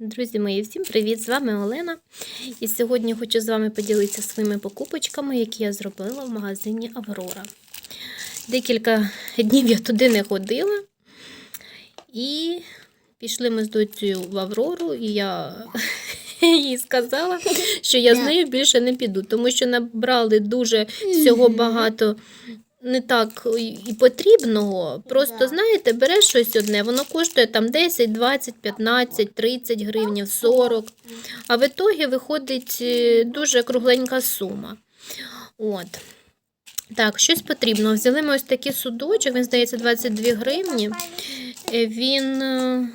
Друзі мої, всім привіт! З вами Олена. І сьогодні хочу з вами поділитися своїми покупочками, які я зробила в магазині Аврора. Декілька днів я туди не ходила. І пішли ми з доцею в Аврору, і я їй сказала, що я з нею більше не піду, тому що набрали дуже всього багато не так і потрібного. Просто, знаєте, береш щось одне, воно коштує там 10, 20, 15, 30 гривнів, 40. А в ітогі виходить е, дуже кругленька сума. От. Так, щось потрібно. Взяли ми ось такий судочок, він здається 22 гривні. Е, Він, е,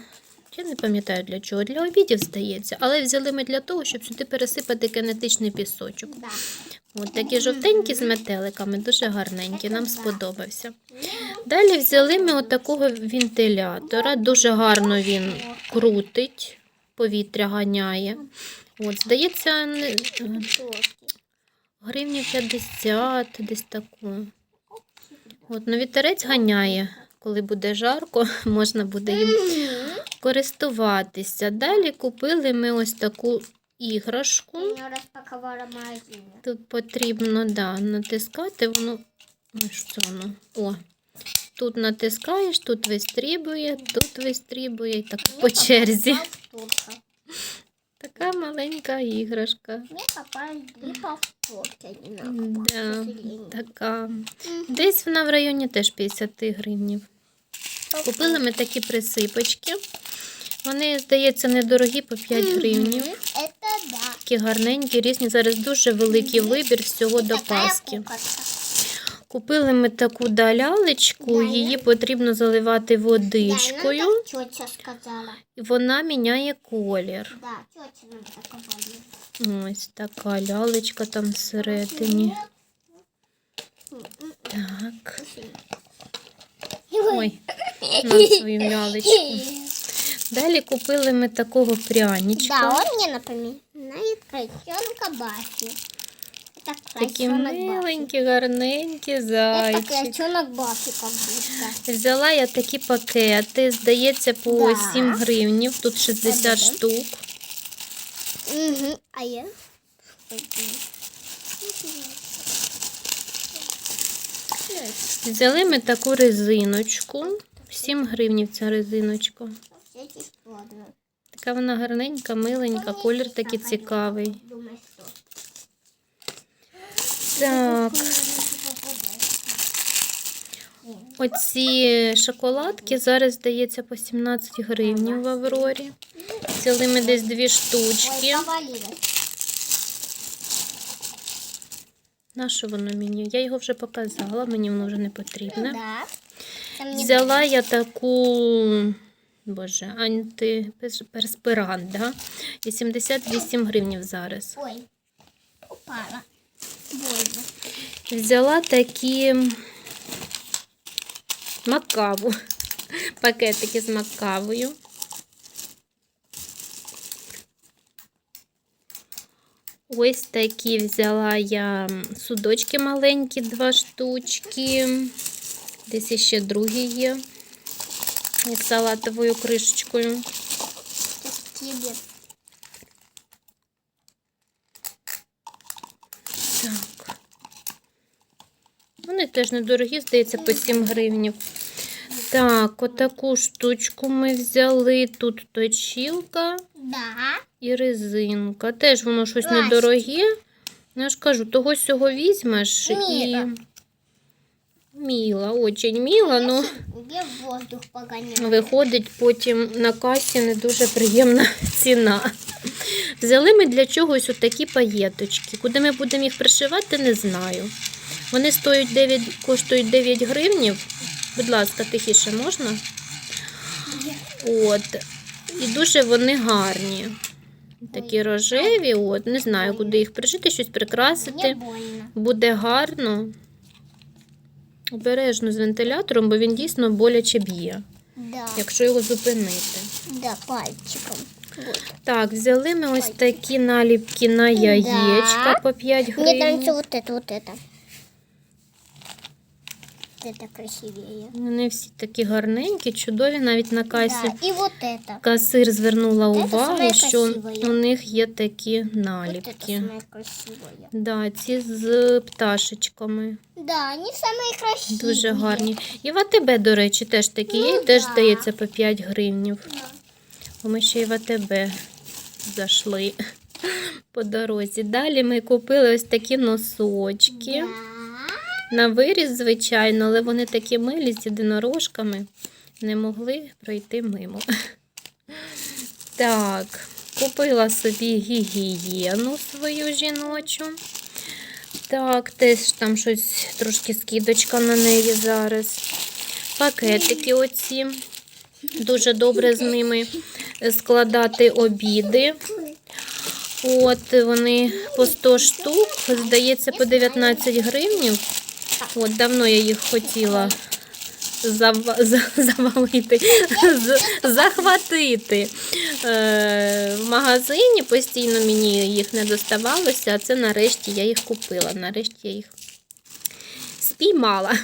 я не пам'ятаю для чого, для обідів здається, але взяли ми для того, щоб сюди пересипати кинетичний пісочок. Да. От такі жовтенькі з метеликами, дуже гарненькі, нам сподобався. Далі взяли ми отакого вентилятора, дуже гарно він крутить, повітря ганяє. От, здається, не- гривні 50, десь таку. От, ну, вітерець ганяє. Коли буде жарко, можна буде їм користуватися. Далі купили ми ось таку іграшку. Я розпакувала в. Тут потрібно да, натискати, воно. Ну, що воно? О. Тут натискаєш, тут вистрібує, тут вистрібує і так по черзі. Така маленька іграшка. Мне попались две повторки. Да, така. Десь вона в районі теж 50 гривнів. Купили ми такі присипочки. Вони, здається, недорогі по 5 гривнів. Такі гарненькі, різні. Зараз дуже великий вибір всього до Пасхи. Купили ми таку далялечку, її потрібно заливати водичкою, і вона міняє колір. Ось така лялечка там всередині. Так. Ой, на свою лялечку. Далі купили ми такого Да, пряничка. он мне напоминает крольчонка Баффи. Это Такі миленькі, гарненькі зайчики. Взяла я такі пакети, здається, по Да. 7 гривнів. Тут 60 Да-да-да. штук. Угу. А я? Взяли ми таку резиночку. 7 гривнів ця резиночка. Така вона гарненька, миленька, колір такий цікавий. Так, оці шоколадки зараз здається по 17 гривнів в Аврорі. Взяли ми десь дві штучки. На що воно мені? Я його вже показала, мені воно вже не потрібне. Не Взяла я таку, боже, антиперспирант, да? 88 гривнів зараз. Ой, упала. Взяла такі макаву, пакетики з макавою. Ось такі взяла я судочки маленькі, два штучки. Десь ще другі є. Із салатовою кришечкою. Так. Вони теж недорогі, здається, по 7 гривнів. Так, отаку штучку ми взяли. Тут точілка Да. І резинка. Теж воно щось Пластик. недороге. Ну, я ж кажу, того сього візьмеш і. Міла. Міла, очень міла, ну Где воздух погоняет? виходить потім на касі не дуже приємна ціна. Взяли ми для чогось отакі паєточки. Куди ми будемо їх пришивати, не знаю. Вони стоять 9, коштують 9 гривнів. Будь ласка, тихіше можна? От. І дуже вони гарні. Такі рожеві, от. Не знаю, куди їх прижити, щось прикрасити. Буде гарно. Обережно з вентилятором, бо він дійсно боляче б'є, Да. якщо його зупинити. Да, пальчиком. Так, взяли ми ось такі наліпки на яєчка Да. по 5 гривень. Мені там гривень. вот это, вот это это красивее. Вони всі такі гарненькі, чудові, навіть на касі. Да, и вот это. Касир звернула Це увагу, саме що красиве. у них є такі Вот это наліпки. самое красивое. Да, ці з пташечками. Да, они самые красивые. Дуже гарні. І в АТБ, до речі, теж такі є, Ну і теж да. здається по 5 гривнів. Да. Бо Ми ще й в АТБ зайшли по дорозі. Далі ми купили ось такі носочки. Да. На виріз, звичайно, але вони такі милі з єдинорожками. Не могли пройти мимо. Так, купила собі гігієну свою жіночу. Так, теж там щось трошки скидочка на неї зараз. Пакетики оці. Дуже добре з ними складати обіди. От вони по 100 штук, здається, по 19 гривнів. От давно я їх хотіла зава- за- завалити, захватити. Е, в магазині постійно мені їх не доставалося, а це нарешті я їх купила. Нарешті я їх спіймала.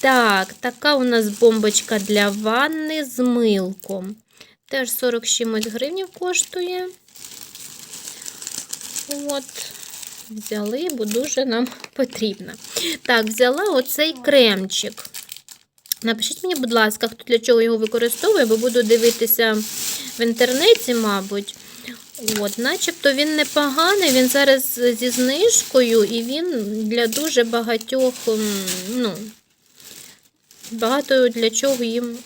Так, така у нас бомбочка для ванни з милком. Теж 40 чимось гривнів коштує. От, взяли, бо дуже нам потрібно. Так, взяла оцей кремчик. Напишіть мені, будь ласка, хто для чого його використовує, бо буду дивитися в інтернеті, мабуть. От, начебто він непоганий, він зараз зі знижкою, і він для дуже багатьох, ну, багато для чого їм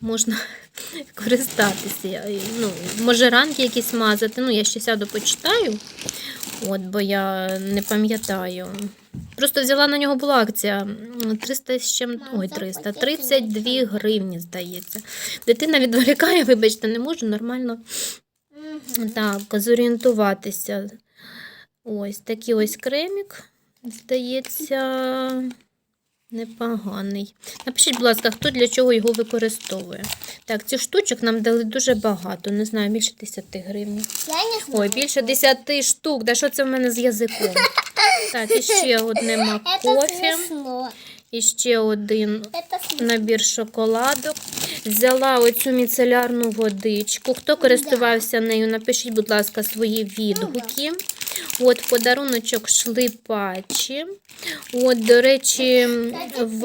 можна користатися. Ну, може ранки якісь мазати. Ну, я ще сяду почитаю, от, бо я не пам'ятаю. Просто взяла на нього була акція 300 з чим, ой, 300, 32 гривні, здається. Дитина відволікає, вибачте, не можу нормально так, зорієнтуватися. Ось такий ось кремік, здається, непоганий. Напишіть, будь ласка, хто для чого його використовує. Так, цих штучок нам дали дуже багато, не знаю, більше 10 гривень. Я не знаю. Ой, більше 10 штук. Да що це в мене з язиком? Так, і ще одне Это і ще один набір шоколадок. Взяла оцю міцелярну водичку. Хто користувався нею, напишіть, будь ласка, свої відгуки. От подаруночок шли патчі. От, до речі, в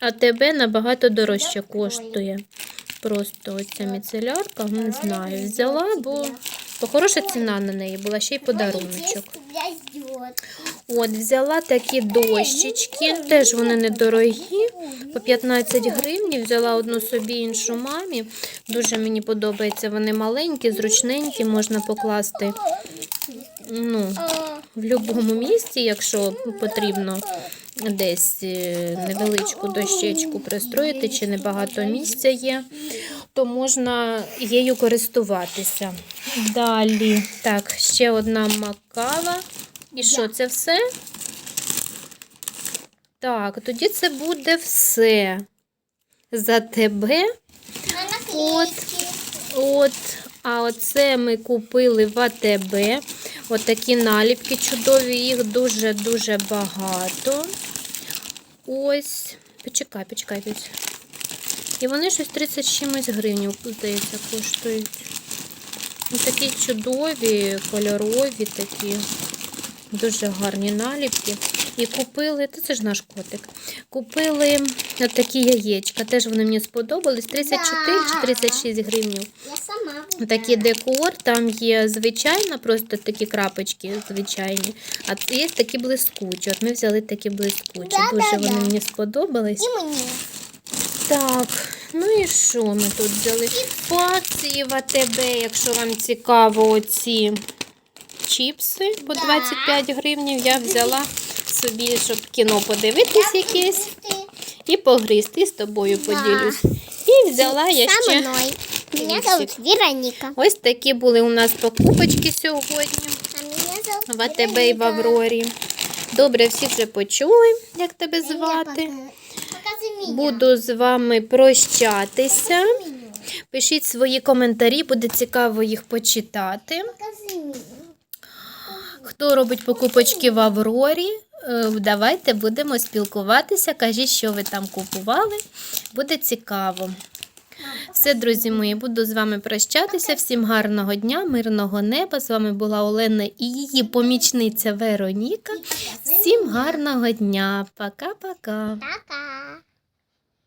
АТБ набагато дорожче коштує. Просто оця міцелярка, не знаю, взяла, бо, бо хороша ціна на неї була, ще й подаруночок. От, взяла такі дощечки, теж вони недорогі, по 15 гривень. Взяла одну собі, іншу мамі. Дуже мені подобається. Вони маленькі, зручненькі, можна покласти ну, в будь-якому місці, якщо потрібно десь е, невеличку дощечку пристроїти, чи небагато місця є, то можна її користуватися. Далі, так, ще одна макава. І що, це все? Так, тоді це буде все. За тебе. От. От, а оце ми купили в АТБ. Отакі наліпки чудові, їх дуже-дуже багато. Ось. Почекай, почекай. І вони щось 30 чимось гривень, здається, коштують. Ось такі чудові, кольорові такі. Дуже гарні наліпки. І купили, та це ж наш котик. Купили такі яєчка. Теж вони мені сподобались. 34 чи 36 гривень. Я сама выбираю. Такий декор, там є звичайна, просто такі крапочки звичайні. А є такі блискучі. От ми взяли такі блискучі. Дуже вони мені сподобались. И мне. Так, ну і що ми тут взяли? В АТБ, якщо вам цікаво, оці чіпси по 25 гривнів, я взяла собі, щоб кіно подивитись якесь і погризти з тобою поділюсь. І взяла я ще Лисик. зовут Вероника. ось такі були у нас покупочки сьогодні в АТБ і в Аврорі. Добре, всі вже почули, як тебе звати. Буду з вами прощатися. Пишіть свої коментарі, буде цікаво їх почитати. Хто робить покупочки в Аврорі, е, давайте будемо спілкуватися. Кажіть, що ви там купували. Буде цікаво. Все, друзі мої, буду з вами прощатися. Всім гарного дня, мирного неба. З вами була Олена і її помічниця Вероніка. Всім гарного дня. Пока-пока. Пока.